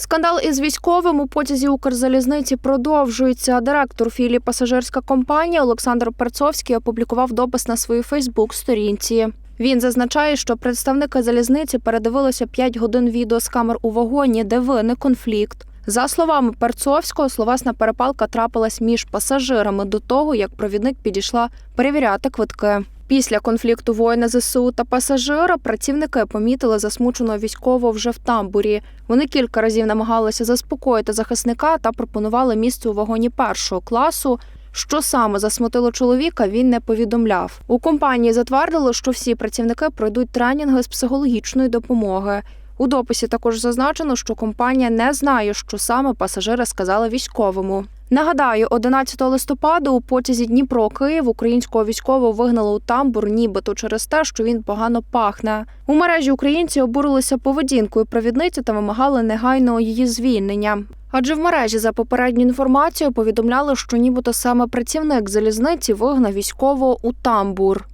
Скандал із військовим у потязі Укрзалізниці продовжується. Директор філії пасажирська компанія Олександр Перцовський опублікував допис на своїй Фейсбук-сторінці. Він зазначає, що представники залізниці передивилися 5 годин відео з камер у вагоні, де виник конфлікт. За словами Перцовського, словесна перепалка трапилась між пасажирами до того, як провідник підійшла перевіряти квитки. Після конфлікту воїна ЗСУ та пасажира працівники помітили засмученого військового вже в тамбурі. Вони кілька разів намагалися заспокоїти захисника та пропонували місце у вагоні першого класу. Що саме засмутило чоловіка, він не повідомляв. У компанії затвердили, що всі працівники пройдуть тренінги з психологічної допомоги. У дописі також зазначено, що компанія не знає, що саме пасажири сказали військовому. Нагадаю, 11 листопада у потязі Дніпро Київ українського військового вигнали у тамбур, нібито через те, що він погано пахне. У мережі українці обурилися поведінкою провідниці та вимагали негайного її звільнення. Адже в мережі за попередню інформацією повідомляли, що нібито саме працівник залізниці вигнав військового у тамбур.